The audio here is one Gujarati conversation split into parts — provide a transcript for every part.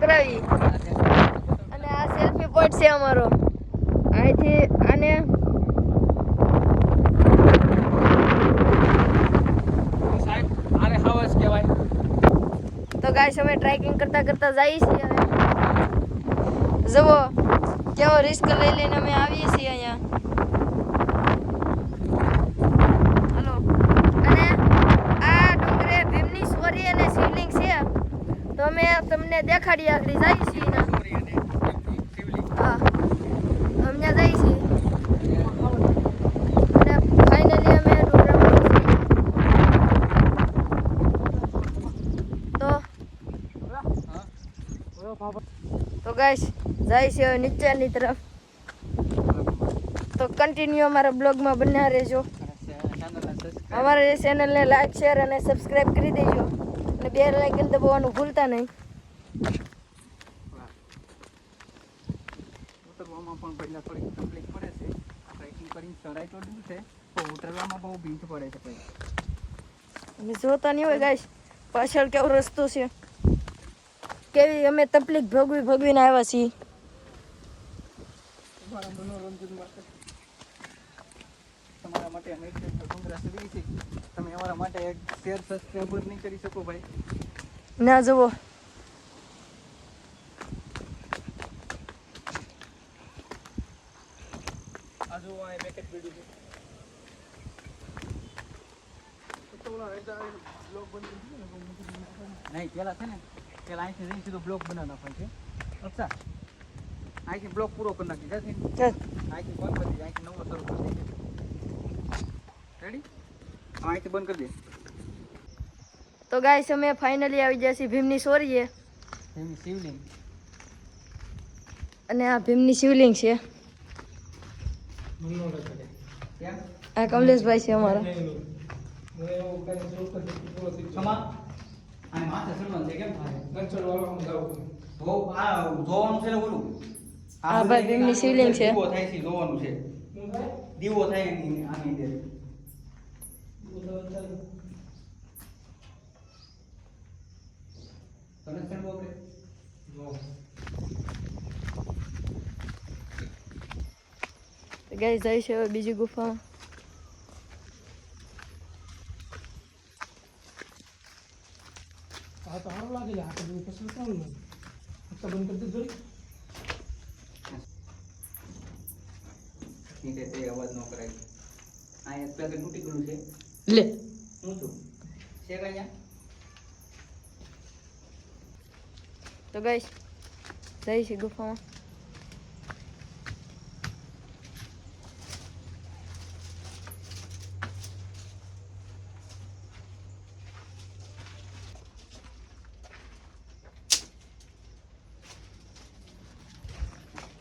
કરાવી અને આ સેલ્ફી પોઈન્ટ છે અમારો. અહીંથી કહેવાય તો ગાઈસ અમે ટ્રેકિંગ કરતા કરતા જઈએ છીએ હવે. જુઓ, કેવો રિસ્ક લઈ લઈને અમે આવીએ છીએ અહીંયા હલો અને આ ડુંગરે ભીમની સ્વરી અને શિવલિંગ છે તો અમે તમને દેખાડીએ જાય છે હા અમે જઈએ છીએ અને ફાઇનલી અમે તો ગાઈસ જાય છે નીચેની તરફ. તો કન્ટિન્યુ અમારા બ્લોગમાં બન્યા રહેજો. અમારા ચેનલને લાઈક શેર અને સબસ્ક્રાઇબ કરી દેજો. અને બે લાઇકન દબાવવાનું ભૂલતા નહીં. ઉતરવામાં થોડીક તકલીફ પડે છે. ટ્રેકિંગ કરીને ચડાઈ તો દૂર છે પણ ઉતરવામાં બહુ ભીંત પડે છે પછી. જોતા નહીં હોય ગાઈશ પાછળ કેવો રસ્તો છે. કેવી અમે તકલીફ ભોગવી ભોગવીને આવ્યા છીએ. તમારા મનોરંજન માટે. તમારા માટે અમે તમે અમારા માટે એક શેર સબસ્ક્રાઈબ નહીં કરી શકો ભાઈ. ના જુઓ. આ આ પેકેટ પીડ્યું છે. નહીં પેલા છે ને પેલા અહીંથી જઈને સીધો બ્લોક બનાવી નાખવાનો છે. અચ્છા. અહીંથી બ્લોક પૂરો કરી નાખી જશે અહીંથી બંધ કરી દે અહીંથી નવો શરૂ કરી દે. રેડી અહીંથી બંધ કરી દે. તો ગાઈસ અમે ફાઇનલી આવી ગયા છીએ ભીમની સોરીએ. ભીમની શિવલિંગ. અને આ ભીમની શિવલિંગ છે. આ કમલેશભાઈ છે અમારા. આ જોવાનું છે ને ઓલું? આ ભાઈ ભીમની શિવલિંગ છે. દીવો થાય છે જોવાનું છે. દીવો થાય એની આની અંદર. ગાઈસ જાય છે હવે બીજી ગુફા તો સારું લાગે છે આ તો બહુ પસંદ કોણ ને આ તો બંધ કરી દે ઠીક છે તે અવાજ ન કરાય આ એક પેકેટ તૂટી ગયું છે લે હું છું છે કઈ અહીંયા તો ગાઈસ જાય છે ગુફામાં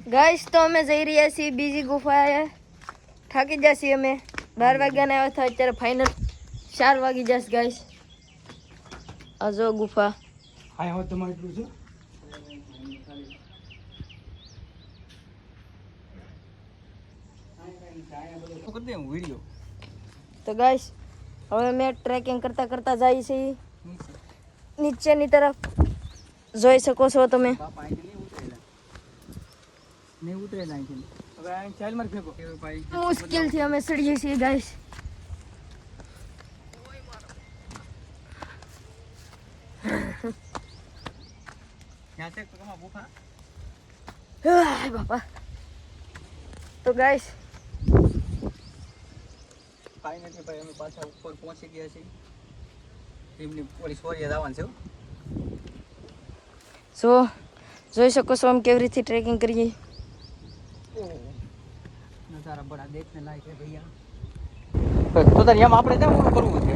ગાઈસ તો અમે જઈ રહ્યા છીએ બીજી ગુફાએ થાકી જશે અમે બાર વાગ્યાના આવ્યા હતા અત્યારે ફાઇનલ ચાર વાગી જશે ગાઈસ આ જો ગુફા હા હવે તમારે એટલું છે શું કરી દે હું વીડિયો તો ગાઈસ હવે મેં ટ્રેકિંગ કરતા કરતા જઈએ છીએ નીચેની તરફ જોઈ શકો છો તમે બાપા અહીંથી નહીં ઉતરેલા નહીં અહીંથી હવે અહીં ચાલ માર ફેંકો ભાઈ. મુશ્કેલથી અમે ચડીએ છીએ ગાઈસ બાપા. તો ગાઈસ ફાઇનલી ભાઈ અમે પાછા ઉપર પહોંચી ગયા છીએ. એમની પોલીસ સોરીએ જવાનું છે હો. જો જોઈ શકો છો અમે કેવી રીતે ટ્રેકિંગ કરીએ. નજારા બડા દેખને લાયક છે ભૈયા. તો તારે એમ આપણે ત્યાં કરવું છે?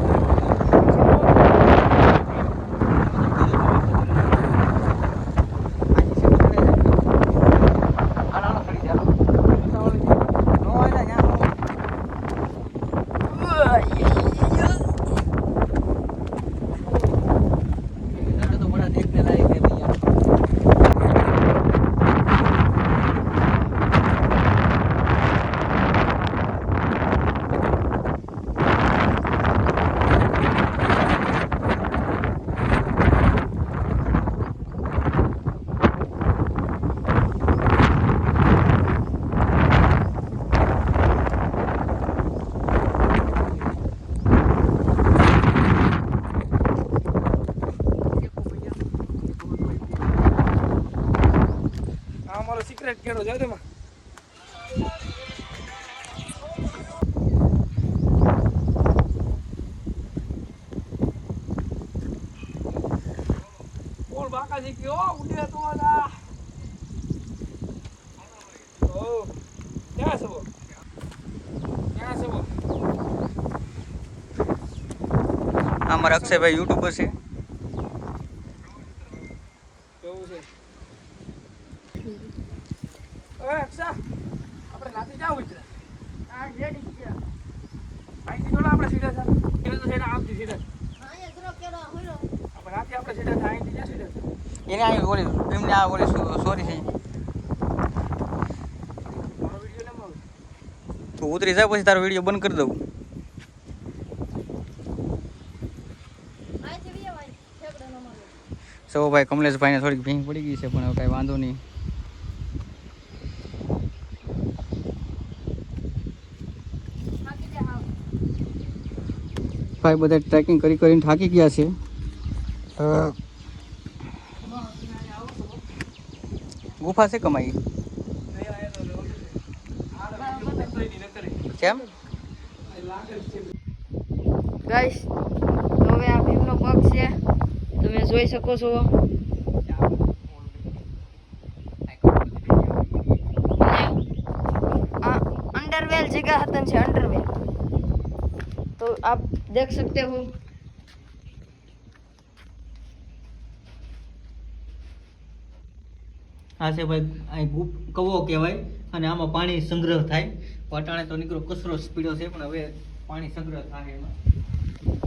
ખેડો જાવ તેમાં. બાકાજી કયો ઉડ્યા તો ઓલા ક્યાં છો ક્યાં છો અમારા અક્ષયભાઈ યુટ્યુબર છે. આપણે સીધા જ્યાં સીધા થા એને આ ઓલી એમને આ ઓલી સોરી છે તું ઉતરી જાય પછી તારો વીડિયો બંધ કરી દઉં. સૌ ભાઈ ઠેકડો ન સૌ ભાઈ કમલેશભાઈને થોડીક ભીંગ પડી ગઈ છે પણ હવે કાંઈ વાંધો નહીં થાકી દે હાવ ભાઈ બધા ટ્રેકિંગ કરી કરીને થાકી ગયા છે. ગુફા છે કમાઈ? કેમ? ગાઈસ તો હવે આ ભીમનો પગ છે. તમે જોઈ શકો છો. અંડરવેલ જગ્યા હતા છે અંડરવેલ તો આપ देख सकते हो આ છે ભાઈ અહીં ગુપ કવો કહેવાય અને આમાં પાણી સંગ્રહ થાય પટાણે તો નીકળો કચરો સ્પીડો છે પણ હવે પાણી સંગ્રહ થાય એમાં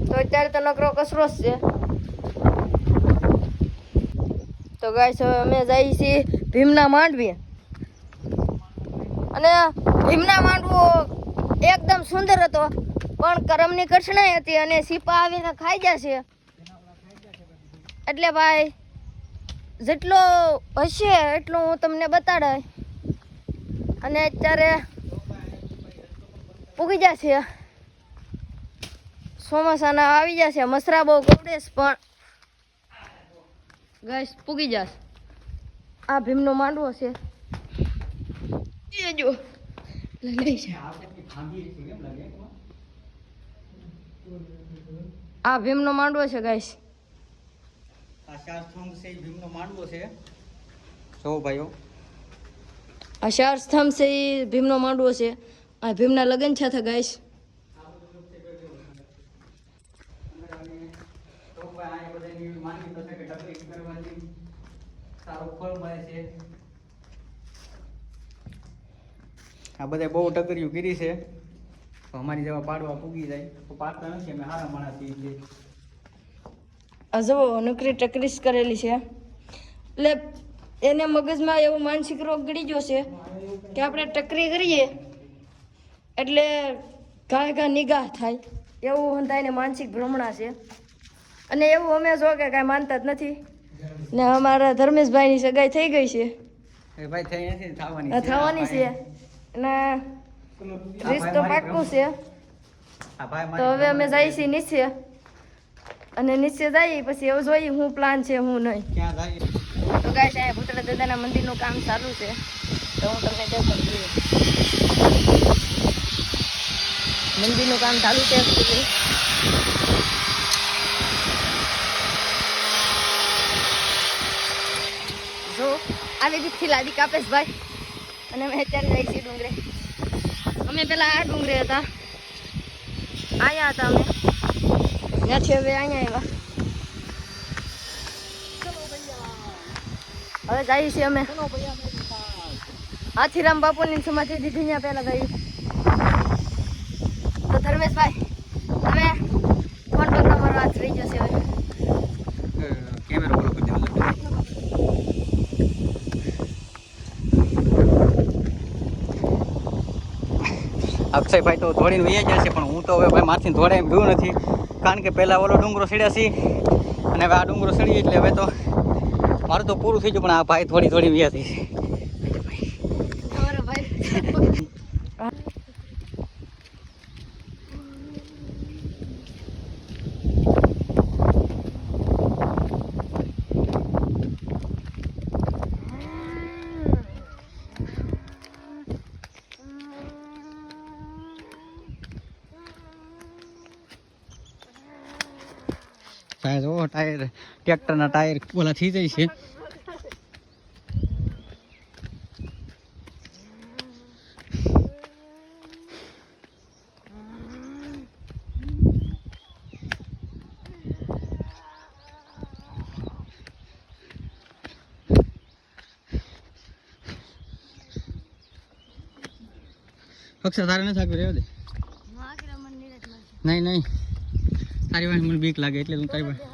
તો અત્યારે તો નકરો કસરો જ છે તો ગાઈસ હવે અમે જઈએ છીએ ભીમના માંડવી અને ભીમના માંડવો એકદમ સુંદર હતો પણ કરમની કઠણાઈ હતી અને સીપા આવીને ખાઈ જશે એટલે ભાઈ, જેટલો હશે એટલું હું તમને બતાડાય. અને અત્યારે પૂગી જશે ચોમાસાના આવી જશે મસરા બહુ ગવડેશ પણ ગેસ પૂગી જશે આ ભીમનો માંડવો છે. જો. લઈ છે? આ ભીમનો માંડવો છે ગાઈસ આ ચાર સ્તંભ છે એ ભીમનો માંડવો છે. જો ભાઈઓ. આ ચાર સ્તંભ છે એ ભીમનો માંડવો છે. આ ભીમના લગ્ન છે ગાઈસ આ બધા બહુ ટકરીઓ કરી છે. અમારી જેવા પાડવા પૂગી જાય. તો પાડતા નથી અમે સારા માણસ છીએ. નકરી ટકરીસ કરેલી છે. એટલે એને મગજમાં એવો માનસિક રોગ ગળી ગયો છે કે આપણે ટકરી કરીએ એટલે ઘા ઘા નિગાહ થાય. એવું હંતાઈને માનસિક ભ્રમણા છે. અને એવું અમે જો કે કાંઈ માનતા જ નથી. ને અમારા ધર્મેશભાઈની સગાઈ થઈ ગઈ છે. થવાની છે અને રીસ તો પાક્કું છે તો હવે અમે જઈએ છીએ નીચે. અને નીચે જઈએ પછી એવું જોઈએ શું પ્લાન છે હું નહીં. તો ગાય છે ભૂતળા દાદાના મંદિરનું કામ ચાલુ છે. તો હું તમને દર્શન મંદિરનું કામ ચાલુ છે જો આવી દીધી લાદી કાપેશ ભાઈ. અને અમે અત્યારે જઈ છીએ ડુંગરે. અમે પેલા આ ડુંગરે હતા. આયા હતા અમે. ત્યાંથી હવે અહીંયા આવ્યા. હવે જઈએ છીએ અમે. હાથીરામ બાપુની સમાધિ દીધી ત્યાં પહેલા જઈએ તો ધર્મેશભાઈ તમે ફોન પર તમારો હાથ રહી જશે હવે કેમેરો બોલો કરી દેવો અક્ષયભાઈ તો ધોળીને વહી ગયા છે, પણ હું તો હવે ભાઈ મારથી ધોળે એમ ગયું નથી. કારણ કે પહેલાં ઓલો ડુંગરો સડ્યા છે, અને હવે આ ડુંગરો સડી એટલે હવે તો મારું તો પૂરું થઈ ગયું, પણ આ ભાઈ થોડી થોડી વ્યા થઈ છે. જો ટાયર ટ્રેક્ટરના ટાયર ઓલા થઈ જાય છે. અક્ષર તારે નથી આગળ રહેવા નહીં નહીં. તારી પાસે મને બીક લાગે એટલે તું તારી પાસે